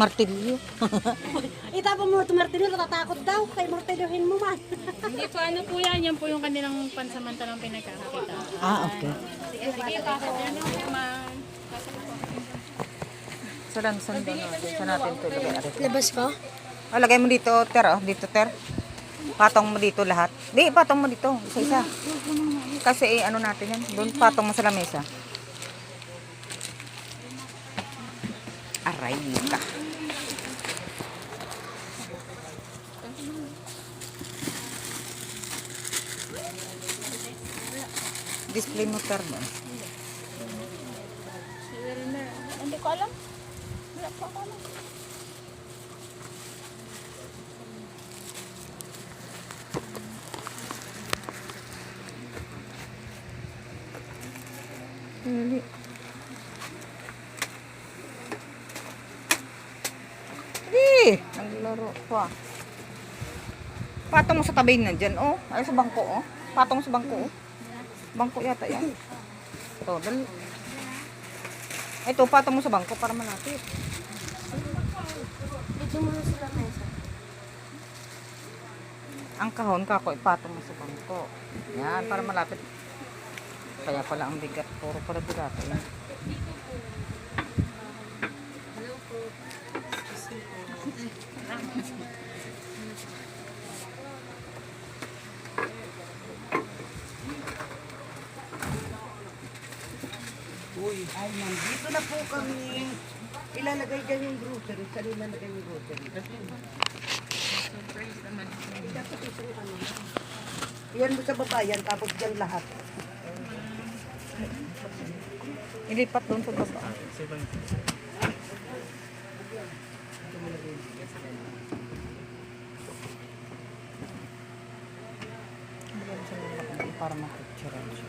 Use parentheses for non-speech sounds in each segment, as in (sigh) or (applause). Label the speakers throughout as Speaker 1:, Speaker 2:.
Speaker 1: martilyo. (laughs)
Speaker 2: Itapon mo ito martilyo, natatakot daw. Kay martilyohin mo man. (laughs)
Speaker 3: Hindi po ano po yan, yan po yung kanilang pansamantalang pinagkakakita.
Speaker 1: ah, okay.
Speaker 3: Sige, sige, pasok yan yung naman.
Speaker 1: Sa lansan doon. oh. Dito natin ito.
Speaker 2: Labas ko?
Speaker 1: Ah, lagay mo dito, Ter. Oh. Dito, Ter. Patong mo dito lahat. Di, patong mo dito. Isa-isa. Kasi eh, ano natin yan. Doon, patong mo sa lamesa. Aray ka. Display mo, doon.
Speaker 3: Hindi ko alam. Wala po ako alam.
Speaker 1: Dali. Dali! Naglaro pa. Patong mo sa tabi na dyan, oh. Ay, sa bangko, oh. Patong sa bangko, oh. Bangko yata yan. Ito, dali. Ito, patong mo sa bangko para malapit.
Speaker 2: Dito mo na sila mesa.
Speaker 1: Ang kahon, kako, ipatong mo sa bangko. Yan, para malapit. Kaya pala ang bigat. Puro pala bigat. Yan.
Speaker 4: Na po kami. Ilalagay dyan yung grocery. Saan ilalagay yung grocery? Yan mo sa baba yan, tapos dyan lahat.
Speaker 1: Ilipat doon sa baba. Para mapicturean siya.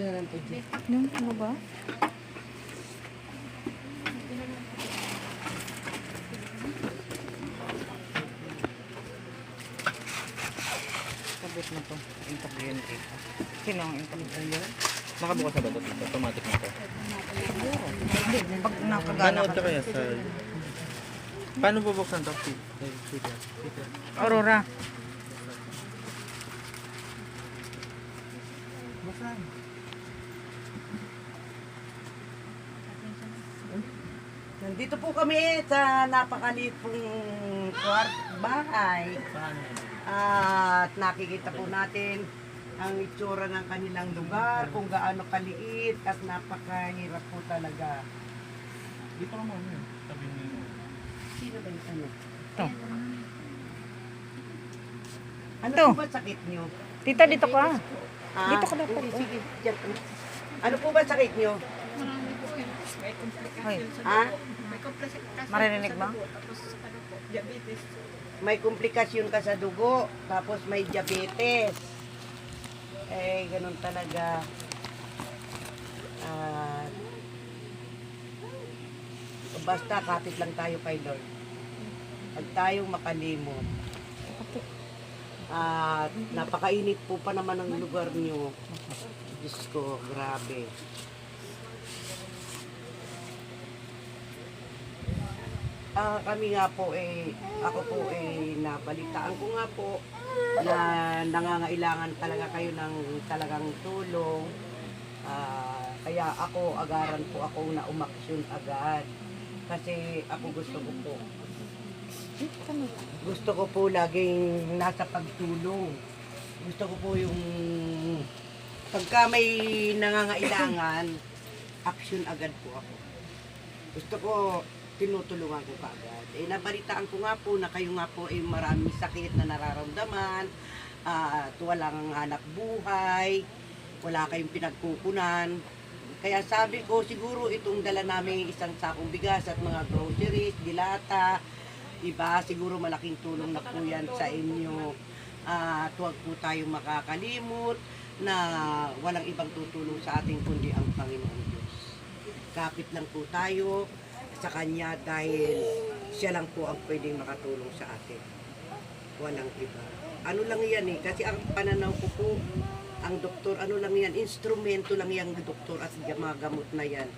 Speaker 1: Yung ano ba? Sabit na to. Na ito. Sino ang interview?
Speaker 5: Nakabukas na ba ito? Automatic na ito.
Speaker 1: Pag nakagana
Speaker 5: Paano
Speaker 1: ka.
Speaker 5: kaya sa... Paano bubuksan ito? Peter. Peter.
Speaker 4: Nandito po kami sa napakaliit pong kwart bahay. At nakikita po natin ang itsura ng kanilang lugar, kung gaano kaliit at napakahirap po talaga.
Speaker 5: Dito ka muna. Sabi niyo.
Speaker 4: Sino ba yung ano?
Speaker 1: Ito.
Speaker 4: Ano
Speaker 1: Ito.
Speaker 4: po ba sakit nyo?
Speaker 1: Tita, dito ka.
Speaker 4: Ah,
Speaker 1: Dito ka dapat,
Speaker 4: hindi,
Speaker 1: oh.
Speaker 4: Sige, dyan. Ano po ba sakit nyo?
Speaker 3: Marami po eh. May komplikasyon sa
Speaker 4: Ha?
Speaker 1: Marinig
Speaker 3: sa
Speaker 1: mo?
Speaker 3: Tapos ano po, diabetes.
Speaker 4: May komplikasyon ka sa dugo, tapos may diabetes. Eh, ganun talaga. Ah, basta kapit lang tayo kay Lord. Huwag tayong makalimot. At napakainit po pa naman ang lugar nyo. Diyos ko, grabe. Ah, kami nga po eh, ako po eh, nabalitaan ko nga po na nangangailangan talaga kayo ng talagang tulong. Ah, kaya ako, agaran po ako na umaksyon agad. Kasi ako gusto ko po. Gusto ko po laging nasa pagtulong. Gusto ko po yung pagka may nangangailangan, action agad po ako. Gusto ko tinutulungan ko kaagad. Eh, nabalitaan ko nga po na kayo nga po ay maraming sakit na nararamdaman, at walang hanap buhay, wala kayong pinagkukunan. Kaya sabi ko, siguro itong dala namin isang sakong bigas at mga groceries, dilata, iba, siguro malaking tulong na po yan sa inyo. At huwag po tayong makakalimot na walang ibang tutulong sa ating kundi ang Panginoon Diyos. Kapit lang po tayo sa kanya dahil siya lang po ang pwedeng makatulong sa atin. Walang iba. Ano lang yan eh, kasi ang pananaw ko po, ang doktor, ano lang yan, instrumento lang yan doktor at mga gamot na yan.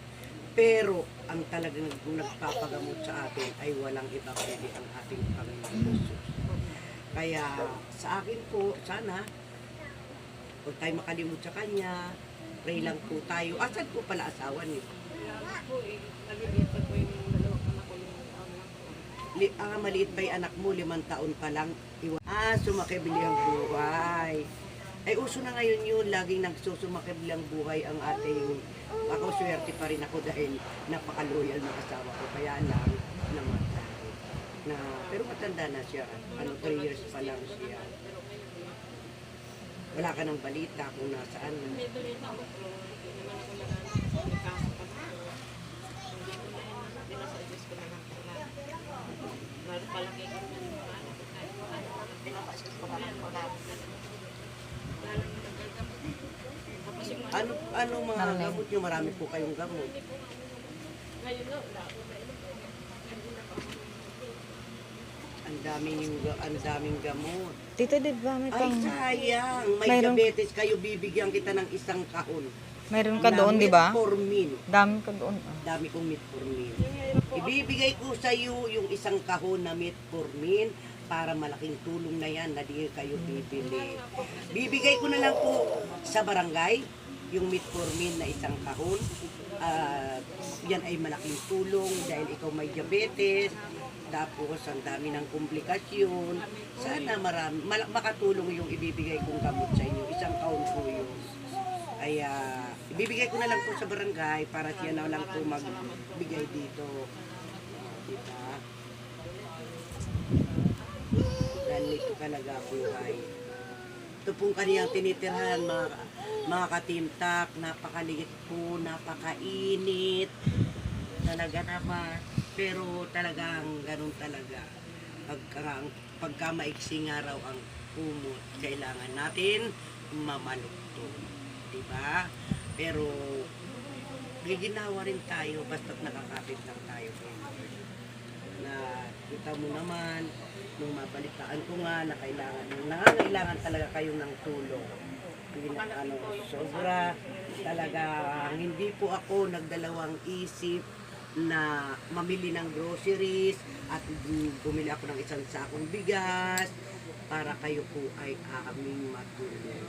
Speaker 4: Pero ang talagang nagpapagamot sa atin ay walang iba kundi ang ating Panginoon Jesus. Kaya sa akin po, sana, huwag tayo makalimut sa Kanya, pray lang po tayo. Asan po pala asawa niyo? Li, ah, maliit yung anak mo, limang taon pa lang. Iwa. Ah, sumakibili ang buhay. Ay, uso na ngayon yun, laging nagsusumakibili ang buhay ang ating, ako swerte pa rin ako dahil napaka-loyal ng asawa ko. Kaya lang, namatay. Na, pero matanda na siya. Ano, 3 years pa lang siya. Wala ka ng balita kung nasaan. Ano ano mga gamot niyo? Marami po kayong gamot. Ang daming ang daming gamot.
Speaker 1: Tito, di ba may
Speaker 4: Ay,
Speaker 1: pang...
Speaker 4: sayang. May
Speaker 1: Mayroon-
Speaker 4: diabetes kayo, bibigyan kita ng isang kahon.
Speaker 1: Mayroon ka doon, di ba?
Speaker 4: Metformin.
Speaker 1: Dami ka doon. ah.
Speaker 4: Dami kong metformin. Ibibigay ko sa iyo yung isang kahon na metformin para malaking tulong na yan na di kayo bibili. Bibigay ko na lang po sa barangay yung metformin na isang kahon. At yan ay malaking tulong dahil ikaw may diabetes, tapos ang dami ng komplikasyon. Sana marami, makatulong yung ibibigay kong gamot sa inyo. Isang kahon po yun. Kaya ibibigay ko na lang po sa barangay para siya na lang po magbigay dito. Uh, diba? Ganito talaga buhay. Ito pong kaniyang tinitirhan mga, mga katimtak, napakaliit po, napakainit. Talaga naman. Pero talagang ganun talaga. Pagka, pagka maiksing araw ang kumot, kailangan natin mamalukto. Diba? Pero giginawa rin tayo basta't nakakapit lang tayo kay Lord. Na kita mo naman, nung mabalitaan ko nga na kailangan, nangangailangan talaga kayo ng tulong. Na ano, sobra talaga, hindi po ako nagdalawang isip na mamili ng groceries at bumili ako ng isang sakong bigas para kayo po ay aming matulong.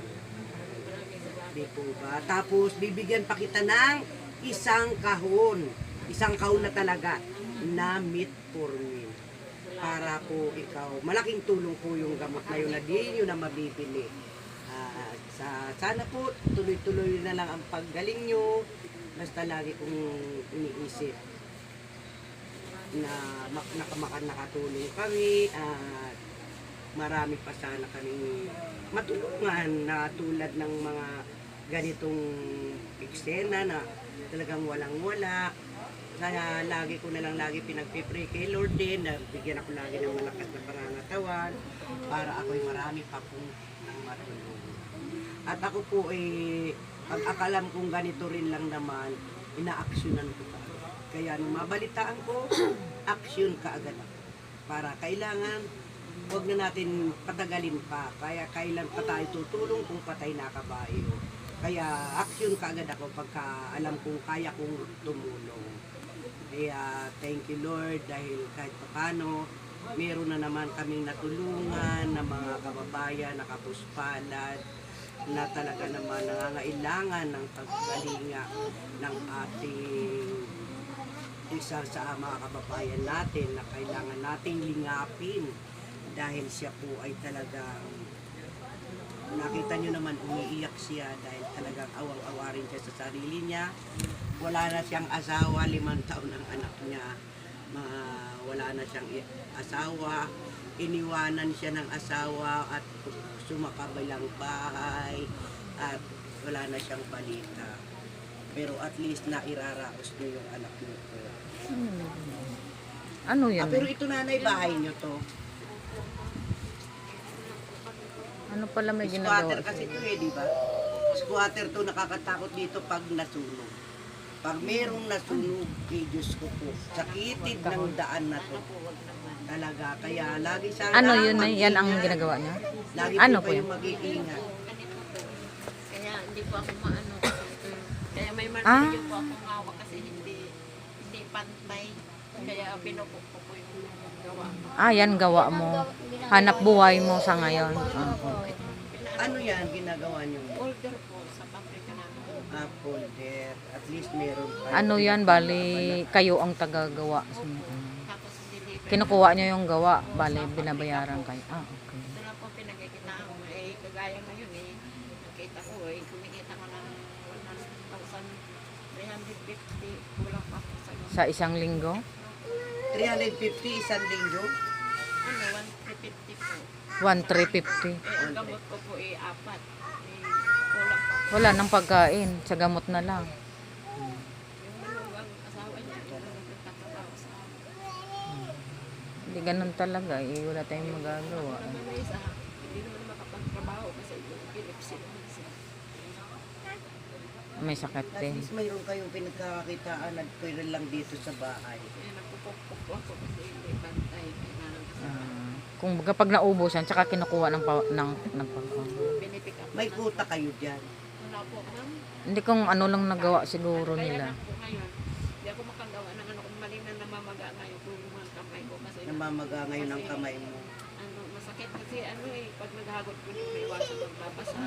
Speaker 4: Di po ba? Tapos, bibigyan pa kita ng isang kahon. Isang kahon na talaga na metformin. Para po ikaw, malaking tulong po yung gamot na yun na di nyo na mabibili. At sa, sana po, tuloy-tuloy na lang ang paggaling nyo. Basta lagi kong iniisip na mak nakamaka nakatulong kami at marami pa sana kaming matulungan na tulad ng mga ganitong eksena na talagang walang wala. Kaya lagi ko na lang lagi pinagpipray kay Lord din na bigyan ako lagi ng malakas na pangangatawan para ako'y marami pa pong matulungan. At ako po eh, pag akalam kong ganito rin lang naman, inaaksyonan ko pa. Kaya nung mabalitaan ko, (clears throat) action ka agad ako. Para kailangan, huwag na natin patagalin pa. Kaya kailan pa tayo tutulong kung patay na kabayo. Kaya action ka agad ako pagka alam kong kaya kong tumulong. Kaya thank you Lord dahil kahit papano, meron na naman kaming natulungan na mga kababayan na kapuspalad na talaga naman nangangailangan ng pagkalinga ng ating isa sa mga kababayan natin na kailangan nating lingapin dahil siya po ay talagang nakita nyo naman umiiyak siya dahil talagang awang-awa rin siya sa sarili niya wala na siyang asawa limang taon ang anak niya Ma- wala na siyang asawa iniwanan siya ng asawa at sumakabilang bahay at wala na siyang balita pero at least na iraraos niyo yung anak niyo.
Speaker 1: Ano yan?
Speaker 4: Ah, pero ito nanay bahay niyo to.
Speaker 1: Ano pala may
Speaker 4: Squatter
Speaker 1: ginagawa?
Speaker 4: kasi ito eh, di ba? Squatter to nakakatakot dito pag nasunog. Pag merong nasunog, eh, Diyos ko po, sakitid ng daan na to. Talaga, kaya lagi sa
Speaker 1: Ano yun na? Yan ang ginagawa niya?
Speaker 4: Lagi
Speaker 1: Ano
Speaker 4: po
Speaker 1: po
Speaker 4: kayong mag-iingat.
Speaker 6: Kaya hindi po ako maano. Kaya may
Speaker 1: Ah.
Speaker 6: martilyo po ako hawak kasi hindi hindi pantay. Kaya pinupukpo ko yung gawa.
Speaker 1: Ah, yan gawa mo. Hanap buhay mo sa ngayon. Ah, okay.
Speaker 4: Ano yan ginagawa niyo?
Speaker 6: Older po sa pabrika namin.
Speaker 4: Ah, folder. At least meron pa.
Speaker 1: Ano yan? Bali, kayo ang tagagawa. Kinukuha niyo yung gawa. Bali, binabayaran kayo. Ah, okay.
Speaker 6: Ito na po pinagkikitaan ko. Eh, kagaya ngayon eh. Nakita ko eh. Kumikita ko ng 1,350. Kulang pa sa
Speaker 1: Sa isang linggo?
Speaker 4: 350 isang linggo.
Speaker 6: Ano, 1,350 po.
Speaker 1: 1,350.
Speaker 6: Eh, ang gamot ko po eh, apat. Eh, kulang pa.
Speaker 1: Wala nang pagkain. Sa gamot na lang.
Speaker 6: Yung malugang asawa niya, wala nang nagtatrabaho sa amin.
Speaker 1: Hindi ganun talaga. Eh, wala tayong magagawa.
Speaker 6: Ano na isa, hindi naman makapagtrabaho kasi epilepsy naman siya.
Speaker 1: May sakit
Speaker 4: At
Speaker 1: din.
Speaker 4: least mayroon kayong pinagkakakitaan at pwede lang dito sa bahay.
Speaker 6: Nagpupukpuk po ako kasi hindi.
Speaker 1: Ah, kung kapag naubusan, tsaka kinukuha ng, pa, ng, ng pagkain.
Speaker 4: May kuta kayo dyan.
Speaker 6: Wala po, ma'am.
Speaker 1: Hindi kung ano lang nagawa siguro nila.
Speaker 6: hindi ako makagawa ng ano kung mali na namamaga ngayon po yung mga kamay ko kasi
Speaker 4: Namamaga ngayon ang kamay mo.
Speaker 6: ano, masakit kasi ano eh, pag naghagod ko yung may iwasan magbabasa.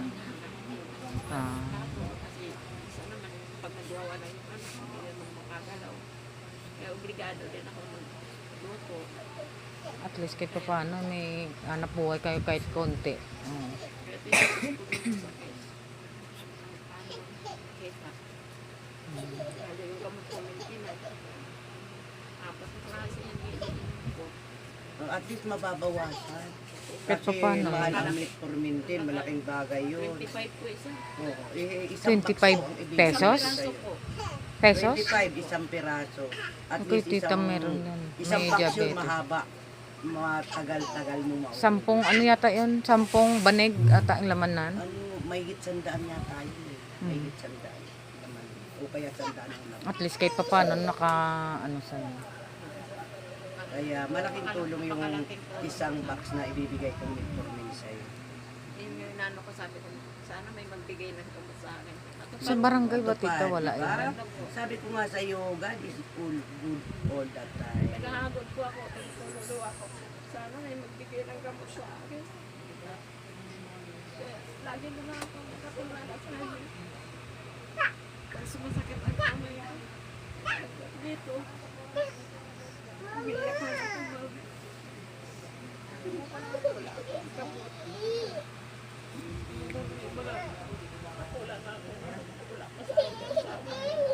Speaker 1: Ah.
Speaker 6: Tapos kasi isa naman, pag nagwawala yung ano, hindi naman makagalaw. Kaya obligado din ako magluto.
Speaker 1: At least kahit pa paano, may hanap buhay kayo kahit konti. Oh,
Speaker 4: At least mababawasan.
Speaker 1: Kahit
Speaker 4: Kasi
Speaker 1: papaano.
Speaker 4: mahal ang metformin, malaking bagay yun.
Speaker 6: 25 po isa.
Speaker 4: Oo, eh, isang
Speaker 1: 25
Speaker 4: box po ang ibigay
Speaker 1: pesos?
Speaker 4: sa'yo.
Speaker 1: Pesos?
Speaker 4: 25 isang piraso. At
Speaker 1: Okay,
Speaker 4: least
Speaker 1: tita,
Speaker 4: isang,
Speaker 1: meron yan.
Speaker 4: Isang
Speaker 1: May diabetes.
Speaker 4: mahaba. Matagal-tagal mo mauwi.
Speaker 1: Sampung, ano yata yun? Sampung banig ata ang lamanan.
Speaker 4: Ano, may higit sandaan yata yun eh.
Speaker 1: Hmm.
Speaker 4: May higit sandaan. Naman. O kaya sandaan ang naman.
Speaker 1: At least kahit pa paano, naka, ano sa'yo.
Speaker 4: Kaya malaking tulong yung isang box na ibibigay kong metformin sa'yo.
Speaker 6: Yun yung inano ko sabi ko, sana may magbigay ng gamot sa akin. At
Speaker 1: Sa barangay ba, tita? Wala
Speaker 4: diba?
Speaker 1: yun.
Speaker 4: Sabi ko nga sa iyo, God is all good all the time.
Speaker 6: Naghahagod po ako, tutulog ako. Sana may magbigay ng gamot sa akin. Kaya lagi na lang ako nakatulala sa kanya. Pag sumasakit ang kamay ko. Dito. Bili ako ng tumawag. Wala akong gamot. Wala. Wala na ako. Wala pa sa akin. Ito nga,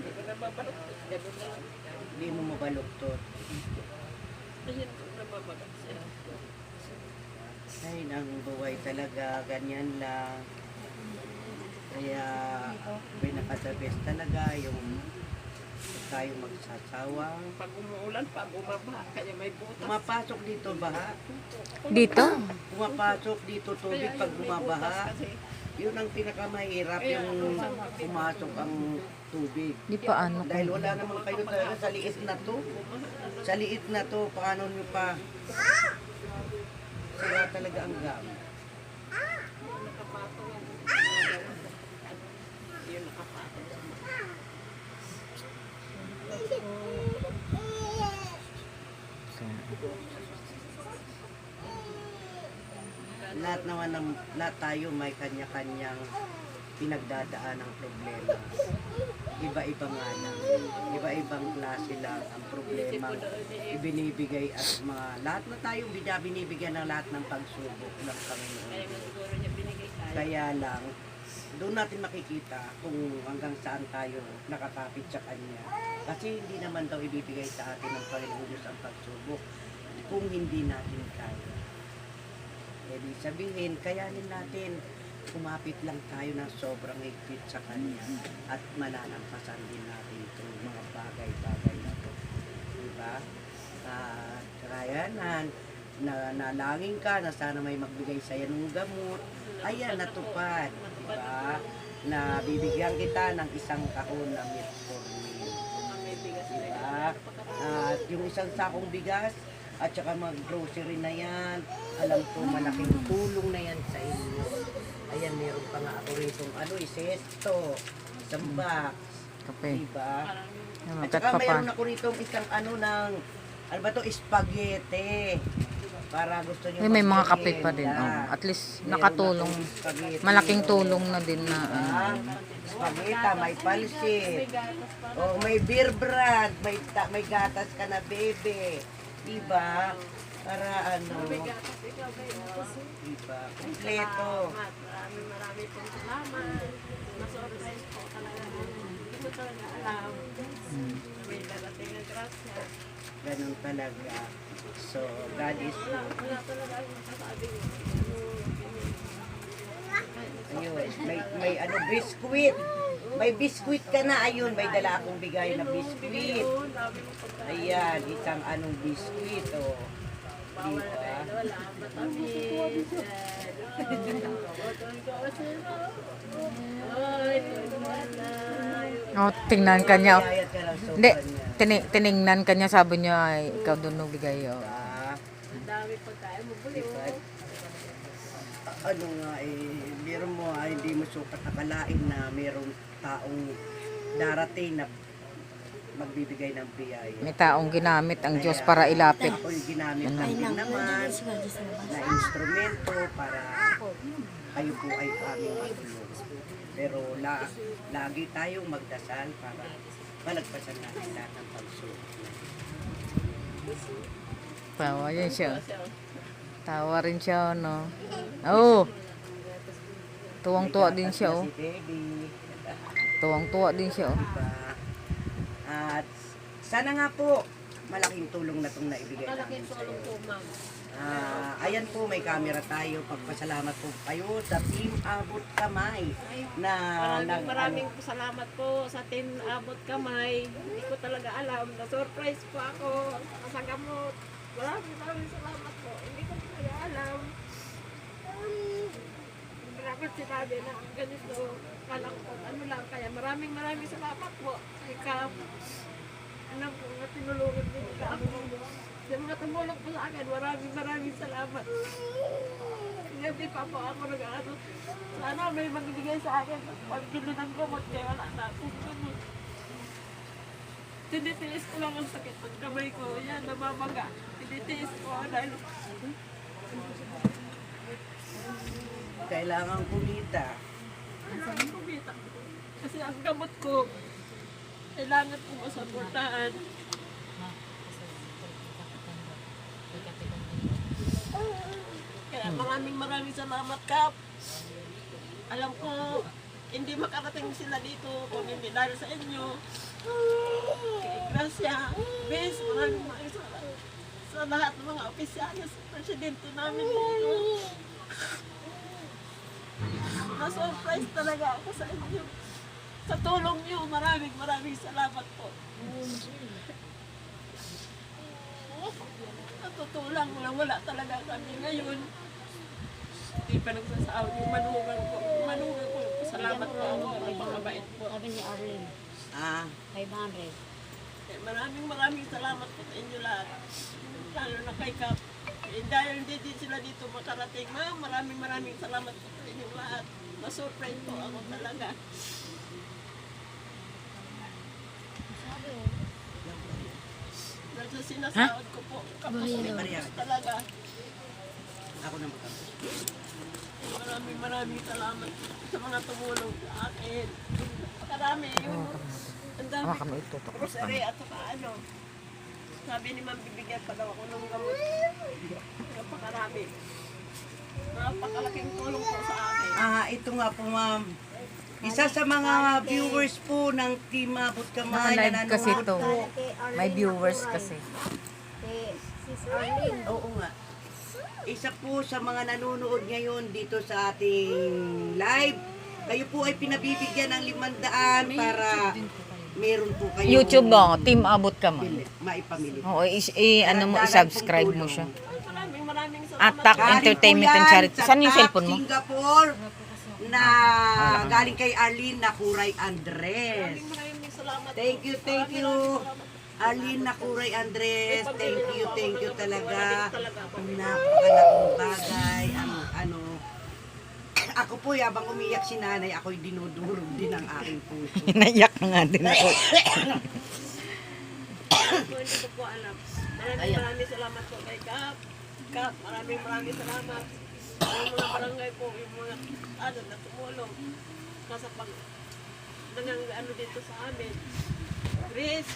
Speaker 6: hindi ko nababalot. Ganun na lang.
Speaker 4: Hindi mo mabaluktot.
Speaker 6: Ayun ko nababalot siya.
Speaker 4: Ay, ang buhay talaga, ganyan lang. Kaya, pinaka-the best talaga yung tayo magsasawa.
Speaker 6: Pag umuulan, pag bumaba, kaya may butas.
Speaker 4: Pumapasok dito baha.
Speaker 1: Dito?
Speaker 4: Pumapasok dito tubig pag
Speaker 6: Kaya yun, may butas
Speaker 4: bumabaha.
Speaker 6: kasi.
Speaker 4: Yun ang pinakamahirap, yung pumasok ang tubig.
Speaker 1: Di pa ano
Speaker 4: Dahil wala naman kayo talaga sa liit na to. Sa liit na to, paano nyo pa? Sira talaga ang gamit.
Speaker 6: Nakapatong yan. Yun, nakapatong.
Speaker 4: Lahat naman ng lahat tayo may kanya-kanyang pinagdadaan ng problema. Iba-iba nga lang. Iba-ibang klase lang ang problema ibinibigay at mga lahat na tayo binibigyan ng lahat ng pagsubok ng Panginoon.
Speaker 6: Kaya
Speaker 4: lang, doon natin makikita kung hanggang saan tayo nakatapit sa Kanya. Kasi hindi naman daw ibibigay sa atin ng Panginoon ang pagsubok kung hindi natin kaya. Ibig sabihin, kayanin natin kumapit lang tayo ng sobrang higpit sa Kanya at mananampasan din natin itong mga bagay-bagay na to. Diba? At kaya na, na nalangin ka na sana may magbigay sa'yo ng gamot. Ayan, natupad. Diba? na bibigyan kita ng isang kahon na.
Speaker 6: May bigas na
Speaker 4: Diba? At yung isang sakong bigas at saka mag-grocery na yan, alam ko malaking tulong na yan sa inyo. Ayan, meron pa nga ako rito, ano, isesto, box,
Speaker 1: Kape.
Speaker 4: diba? At saka mayroon ako rito isang ano ng, ano ba to, spaghetti. Para gusto nyo
Speaker 1: Eh, may mga kape pa din.
Speaker 4: magmerienda.
Speaker 1: Oh. At least nakatulong. Malaking tulong na din na ano.
Speaker 4: Ah, spaghetti, may palsit. Oh, may beer brand, may may gatas ka na bebe. Diba? Para ano? Diba? Kompleto.
Speaker 6: Maraming maraming pong salamat. Masurprise po talaga. Hindi ko talaga alam. May darating na grasya.
Speaker 4: Ganun talaga. So, God is.
Speaker 6: Wala talaga akong masasabing
Speaker 4: Ayun, may, may ano, biskuit. May biskuit ka na. Ayun, may dala akong bigay na biskuit. Ayan, isang anong biskuit. Oh.
Speaker 6: Ay, wala.
Speaker 1: Oh, tingnan ka niya. Hindi,
Speaker 4: kanya.
Speaker 1: tini- tiningnan ka niya. Sabi niya, ay, ikaw doon nabigay. Oh.
Speaker 6: Ang dami pagkain mo bulo.
Speaker 4: Ano nga eh, meron mo ah, hindi mo sukat akalain na merong taong darating na magbibigay ng biyaya.
Speaker 1: May taong ginamit ang Diyos para ilapit.
Speaker 4: Yung ginamit lang din naman na instrumento para kayo po ay aming matulog. Pero la, lagi tayong magdasal para malagpasan natin lahat ng pagsubok.
Speaker 1: Tawa yan siya. Tawa rin siya, no? Oh! Tuwang-tuwa din siya, oh. Tuwang-tuwa din siya, oh.
Speaker 4: At sana nga po, malaking tulong na itong naibigay namin sa iyo.
Speaker 6: Po, ma'am.
Speaker 4: Ah, ayan po, may camera tayo. Pagpasalamat po kayo sa Team Abot Kamay na
Speaker 6: Maraming maraming salamat po sa Team Abot Kamay. Hindi ko talaga alam. Na-surprise po ako sa gamot. Maraming maraming salamat alam. Um, Dapat na ang ganito. Kala ko ano lang. Kaya maraming maraming salamat po. Ikaw. Ano po nga tinulungan din ka. Sa mga tumulong po sa akin, maraming maraming salamat. Hindi pa po ako nag-ano. Sana may magbigay sa akin. Pagbili ng gamot kaya wala na akong. Tinitiis ko lang ang sakit ng kamay ko. Yan, namamaga. Tinitiis ko dahil
Speaker 4: kailangan kumita.
Speaker 6: kailangan kumita. Kasi ang gamot ko, kailangan ko masaportahan. Kaya maraming maraming salamat, Kap. Alam ko, hindi makarating sila dito kung hindi dahil sa inyo. Kay Gracia, Bes, maraming maraming salamat sa lahat ng mga opisyalis, presidente namin dito. Na-surprise talaga ako sa inyo. Sa tulong niyo, maraming maraming salamat po. Natutulang lang, wala talaga kami ngayon. Hindi pa nagsasahod yung manugang ko. Manugang ko, salamat po ako, napakabait po.
Speaker 2: Sabi ni Arlene,
Speaker 4: Ah,
Speaker 2: 500.
Speaker 6: Eh, maraming maraming salamat po sa inyo lahat. Lalo na kay Kap. Eh, dahil hindi din sila dito makarating, ma'am, maraming maraming salamat po sa inyo lahat. Na-surprise po ako talaga. Dahil sa sinasahod ko po, kapos talaga.
Speaker 4: ako na magkakaroon.
Speaker 6: Maraming maraming salamat sa mga tumulong sa akin. Napakarami yung ang dami grocery at saka ano. Sabi ni ma'am, bibigyan pa daw ako ng gamot. Napakarami. Napakalaking tulong po sa akin.
Speaker 4: Ah, ito nga po ma'am. Isa sa mga viewers po ng Team Abot Kamay
Speaker 1: Naka-live
Speaker 4: na
Speaker 1: kasi
Speaker 4: nanonood
Speaker 1: to.
Speaker 4: po.
Speaker 1: May viewers kasi.
Speaker 2: Sis Arlene.
Speaker 4: Oo nga. Isa po sa mga nanonood ngayon dito sa ating live. Kayo po ay pinabibigyan ng limandaan para meron po kayo
Speaker 1: YouTube mo, Team Abot ka mo.
Speaker 4: maipamili.
Speaker 1: Oo, is, i, ano mo, i-subscribe mo siya. Attack Entertainment and Charity.
Speaker 4: sa
Speaker 1: Saan yung cellphone mo?
Speaker 4: Singapore. na galing kay Arlene Nakuray Andres. Thank you, thank you. Arlene Nakuray Andres, thank you, thank you talaga. Napakalaking bagay. Ang ako po, habang umiyak si nanay, ako'y dinudurog din ang aking puso. (laughs)
Speaker 1: Naiyak nga din ako.
Speaker 6: po, hindi ko po alam. Maraming maraming salamat po kay Kap. Kap, maraming maraming salamat. Yung mga barangay po, yung mga ano na tumulong. Kasi pag nangang ano dito sa amin. Chris,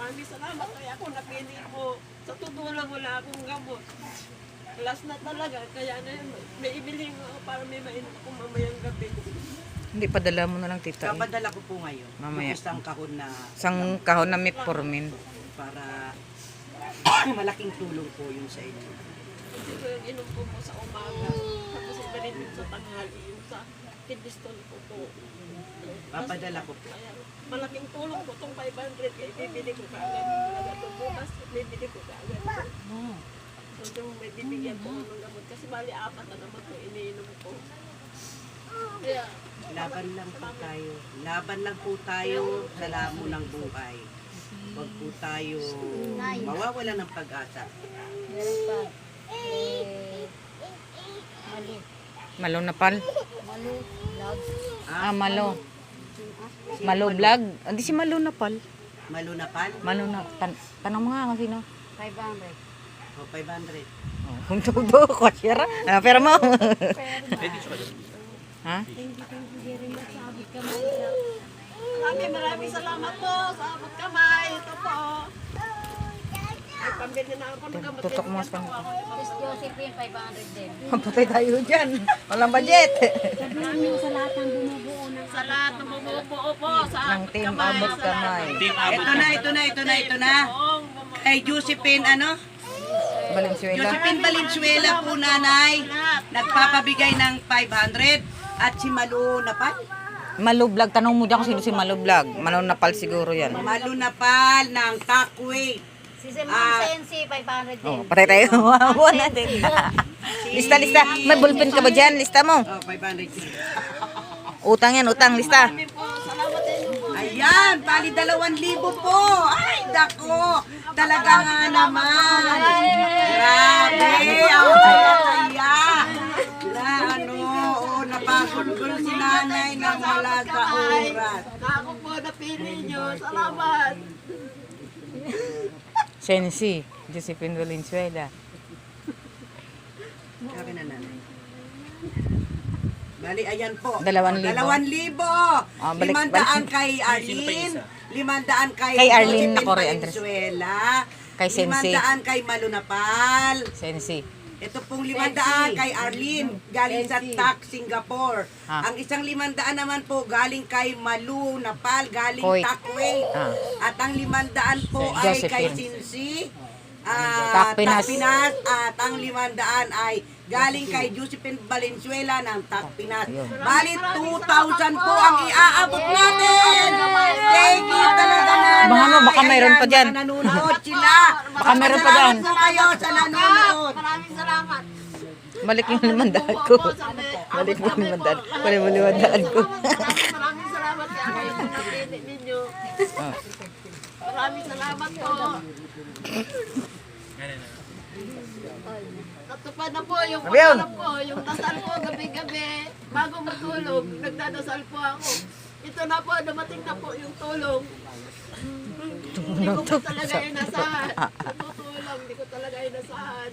Speaker 6: maraming salamat. Kaya ako napili po. Sa totoo lang wala akong gamot. Last na talaga. Kaya na yun, may ibili ako para may mainom ko mamayang gabi.
Speaker 1: Hindi, padala mo na lang tita. eh.
Speaker 4: Kapadala ko po ngayon.
Speaker 1: Mamaya.
Speaker 4: Yung isang kahon na
Speaker 1: Isang kahon na metformin.
Speaker 4: para (coughs) malaking tulong po yung sa inyo.
Speaker 6: Kasi ko yung inom ko po sa umaga. Tapos yung sa tanghali. Yung sa kidistol ko po.
Speaker 4: Papadala ko po.
Speaker 6: Kaya malaking tulong po itong 500 kaya bibili ko kaagad. Talaga ito bukas, bibili ko kaagad. So yung may bibigyan po ng gamot. Kasi bali apat na naman po iniinom ko. Kaya
Speaker 4: Laban lang po tayo. Laban lang po tayo sa lamo ng buhay. Huwag po tayo mawawala ng pag-asa.
Speaker 1: Malo na pal. Ah, malo. Malo vlog. Hindi si Malo na pal.
Speaker 4: Malunapal
Speaker 1: Malo na. Tan tanong mo nga kung sino.
Speaker 4: O 500.
Speaker 1: Oh, kung (laughs) todo ko siya. Ah, pero mo. ha?
Speaker 6: maraming maraming salamat po sa abot kamay. Ito po. Ay, pambili na ako ng gamot.
Speaker 1: Tutok mo sa
Speaker 6: Bibigyan po ako.
Speaker 3: Josephine, 500 din.
Speaker 1: Patay tayo dyan. Walang budget.
Speaker 2: Sa lahat ng bumubuo ng
Speaker 6: Sa lahat ng bumubuo po sa
Speaker 1: Ng team
Speaker 6: kamay.
Speaker 1: abot kamay.
Speaker 4: Ito na, ito na, ito na, ito na. Kay Josephine, ano?
Speaker 1: Valenzuela.
Speaker 4: Josephine Valenzuela po nanay. Nagpapabigay ng 500. At si Malunapal.
Speaker 1: Malo vlog. Tanong mo dyan kung sino si Malo vlog. Malo na pal siguro yan.
Speaker 4: Malunapal ng Takway.
Speaker 3: Si
Speaker 4: Ah.
Speaker 3: Sensi, 500 din.
Speaker 1: Oh, patay tayo. (laughs) Wawa natin. (laughs) lista, lista. May ballpen ka ba dyan? Lista mo.
Speaker 4: Oh, 500.
Speaker 1: Utang yan, utang. Lista.
Speaker 4: Ayan, bali dalawang libo po. Ay, dako. Talaga nga naman. Grabe. Ang saya-saya. Na ano, oh, napagulgul si nanay nang wala sa oras.
Speaker 6: Ako po napili nyo. Salamat.
Speaker 1: Sensi. Josephine Valenzuela.
Speaker 4: Sabi na nanay. Bali, ayan po.
Speaker 1: Dalawang libo.
Speaker 4: Dalawang libo.
Speaker 1: Ah, balik-
Speaker 4: Limandaan
Speaker 1: balik.
Speaker 4: kay Arlene. Limandaan kay,
Speaker 1: Kay Arlene
Speaker 4: Josephine
Speaker 1: Nacore, Andres.
Speaker 4: Valenzuela.
Speaker 1: Kay Sensi.
Speaker 4: Limandaan kay Malunapal.
Speaker 1: Sensi.
Speaker 4: Ito pong limandaan kay Arlene, galing sa TAC, Singapore.
Speaker 1: Ah.
Speaker 4: Ang isang limandaan naman po galing kay Malu Napal, galing
Speaker 1: Koy.
Speaker 4: Takway.
Speaker 1: Ah.
Speaker 4: At ang limandaan po ay kay
Speaker 1: Josephine.
Speaker 4: Sinsi, ah,
Speaker 1: Tac Pinas.
Speaker 4: Tac Pinas. At ang limandaan ay galing kay Josephine Valenzuela ng TAC Pinas. Bali, 2,000 po ang iaabot natin.
Speaker 1: Baka (laughs) mayroon pa dyan.
Speaker 4: Nanonood sila.
Speaker 1: Baka mayroon pa dyan.
Speaker 4: Salamat po kayo sa nanonood.
Speaker 6: Maraming salamat.
Speaker 1: Balik yung limandaan ko. Balik mo yung limandaan. Balik mo yung limandaan ko.
Speaker 6: Maraming salamat kaya kayo ninyo. Maraming salamat po. Natupad na po yung pangarap ko, yung dasal ko gabi-gabi. Bago matulog, nagdadasal po ako. Ito na po, dumating na po yung tulong. Hindi ko po talaga inasahan. Tutulong, hindi ko talaga inasahan.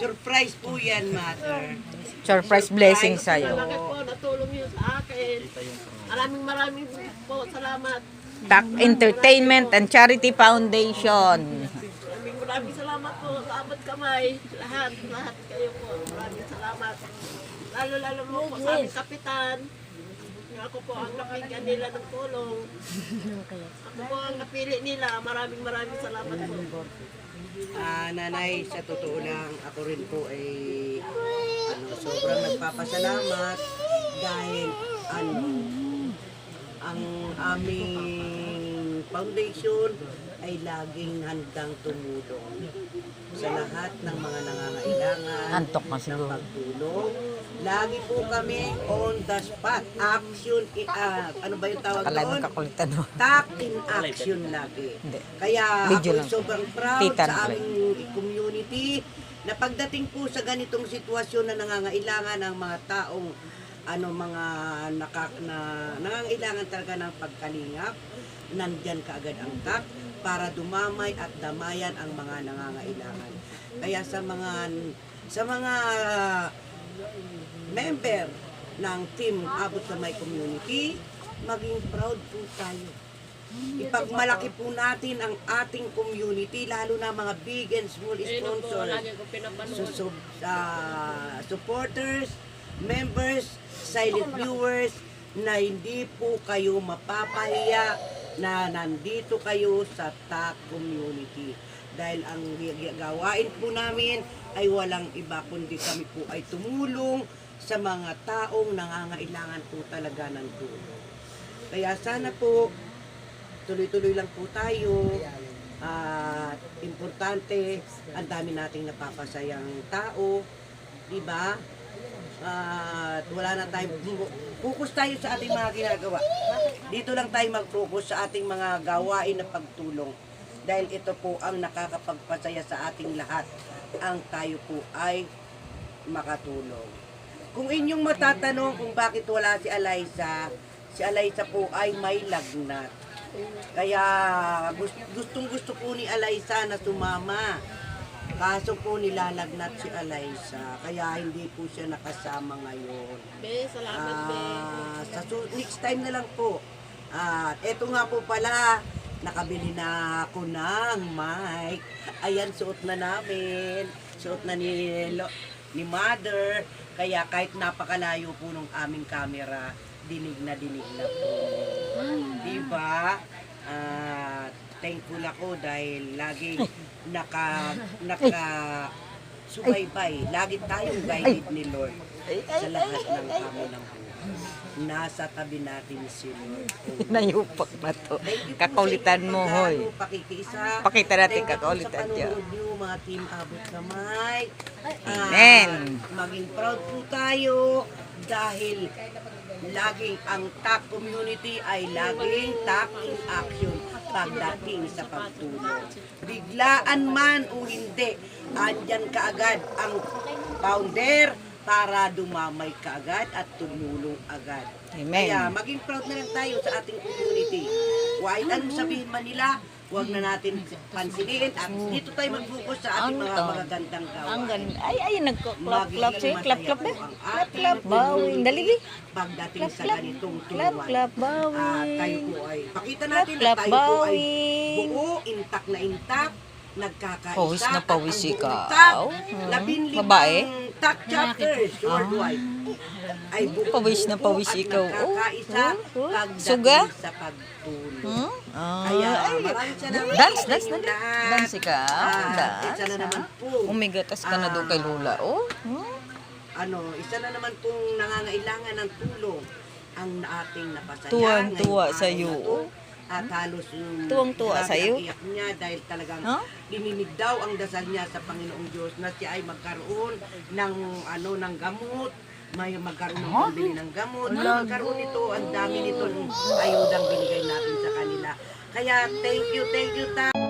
Speaker 4: Surprise po yan, mother.
Speaker 1: Surprise blessing sa'yo.
Speaker 6: Malaki po, natulong yun sa akin. Maraming maraming po salamat.
Speaker 1: TAC Entertainment and Charity Foundation.
Speaker 6: Maraming maraming salamat po sa abot kamay. Lahat, lahat kayo po. Maraming salamat. Lalo-lalo mo po sa aming kapitan. Ako po ang napigyan nila ng tulong. Ako po ang napili nila. Maraming maraming salamat po.
Speaker 4: Ah, nanay, sa totoo lang, ako rin po ay ano, sobrang nagpapasalamat dahil ano, ang aming foundation ay laging handang tumulong sa lahat ng mga nangangailangan
Speaker 1: Antok na
Speaker 4: ng
Speaker 1: siguro.
Speaker 4: pagtulong Lagi po kami on the spot. Action, ah, ano ba yung tawag
Speaker 1: Kalay
Speaker 4: doon?
Speaker 1: kakulitan mo.
Speaker 4: Tap in action lagi.
Speaker 1: Hindi.
Speaker 4: Kaya
Speaker 1: Video
Speaker 4: ako
Speaker 1: lang.
Speaker 4: sobrang proud
Speaker 1: Titan
Speaker 4: sa aming community na pagdating po sa ganitong sitwasyon na nangangailangan ng mga taong ano mga naka, na nangangailangan talaga ng pagkalingap, nandyan kaagad ang TAP para dumamay at damayan ang mga nangangailangan. Kaya sa mga sa mga member ng team Abot Kamay Community, maging proud po tayo. Ipagmalaki po natin ang ating community, lalo na mga big and small sponsors, so, so, ah, supporters, members, silent viewers, na hindi po kayo mapapahiya na nandito kayo sa TAC community. Dahil ang gawain po namin ay walang iba kundi kami po ay tumulong sa mga taong nangangailangan po talaga ng tulong. Kaya sana po tuloy-tuloy lang po tayo. At importante, ang dami nating napapasayang tao, di ba? At wala na tayong focus tayo sa ating mga ginagawa. Dito lang tayo mag-focus sa ating mga gawain na pagtulong. Dahil ito po ang nakakapagpasaya sa ating lahat. Ang tayo po ay makatulong. Kung inyong matatanong kung bakit wala si Eliza, si Eliza po ay may lagnat. Kaya gustong gusto po ni Eliza na sumama. Kaso po nilalagnat si Eliza. Kaya hindi po siya nakasama ngayon.
Speaker 6: Be, salamat, be.
Speaker 4: Ah, sa next time na lang po. At eto nga po pala, nakabili na ako ng mic. Ayan, suot na namin. Suot na ni, ni Mother. Kaya kahit napakalayo po ng aming camera, dinig na dinig na po. Diba? At thankful ako dahil lagi naka, naka subaybay. Lagi tayong guided ni Lord sa lahat ng kami ng buhay. Nasa tabi natin si Lord. (laughs)
Speaker 1: Nayupak na to.
Speaker 4: Thank you
Speaker 1: Kakaulitan mo, hoy.
Speaker 4: Pakikiisa.
Speaker 1: Pakita natin
Speaker 4: Thank you
Speaker 1: kakaulitan dyan.
Speaker 4: panonood niyo, mga team Abot Kamay.
Speaker 1: Amen.
Speaker 4: maging proud po tayo dahil laging ang TAC community ay laging TAC in action pagdating sa pagtulong. Biglaan man o hindi, andyan kaagad ang founder para dumamay kaagad at tumulong agad.
Speaker 1: Amen.
Speaker 4: Kaya maging proud na lang tayo sa ating community. Kahit anong sabihin man nila, huwag na natin pansinin at dito tayo mag-focus sa ating
Speaker 1: Ang
Speaker 4: mga
Speaker 1: to. Ang
Speaker 4: magagandang gawain.
Speaker 1: ganda. Ay, ay, nagko-clap, clap. Sige, clap, clap na.
Speaker 4: ang
Speaker 1: Clap, clap. Bawing.
Speaker 4: community
Speaker 1: Dali, bi.
Speaker 4: Pagdating
Speaker 1: Clap,
Speaker 4: sa
Speaker 1: clap.
Speaker 4: ganitong
Speaker 1: Clap,
Speaker 4: tulungan.
Speaker 1: clap,
Speaker 4: Ah, tayo
Speaker 1: bawing.
Speaker 4: po ay, pakita
Speaker 1: Clap,
Speaker 4: natin na
Speaker 1: clap,
Speaker 4: tayo po ay
Speaker 1: bawing.
Speaker 4: buo, intact na intact, nagkakaisa.
Speaker 1: Pawis na pawis
Speaker 4: buong
Speaker 1: ikaw. Hmm.
Speaker 4: labinlimang
Speaker 1: Babae?
Speaker 4: TAC chapters worldwide. Ay buo,
Speaker 1: Pawis na
Speaker 4: buo
Speaker 1: pawis
Speaker 4: at
Speaker 1: ikaw. Oh,
Speaker 4: nagkakaisa
Speaker 1: oh, oh.
Speaker 4: pagdating
Speaker 1: Suga?
Speaker 4: sa pagtulong.
Speaker 1: Hmm? Ah,
Speaker 4: Kaya
Speaker 1: ay.
Speaker 4: salamat
Speaker 1: Dance, dance, dance. Dance ikaw.
Speaker 4: Ah,
Speaker 1: Dance,
Speaker 4: Isa na naman po.
Speaker 1: Umigatas ka na doon kay Lula. Oh, hmm?
Speaker 4: ano, isa na naman pong nangangailangan ng tulong ang ating napasaya.
Speaker 1: Tuwang-tuwa
Speaker 4: ngayong
Speaker 1: sa
Speaker 4: araw
Speaker 1: iyo.
Speaker 4: na to. At halos yung
Speaker 1: Tuwang-tuwa sa iyo.
Speaker 4: iyak niya dahil talagang
Speaker 1: Huh?
Speaker 4: dininig daw ang dasal niya sa Panginoong Diyos na siya ay magkaroon ng ano ng gamot. May magkaroon ng pambili ng gamot. Ang magkaroon nito. Ang dami nito ng ayudang binigay natin sa kanila. Kaya thank you thank you ta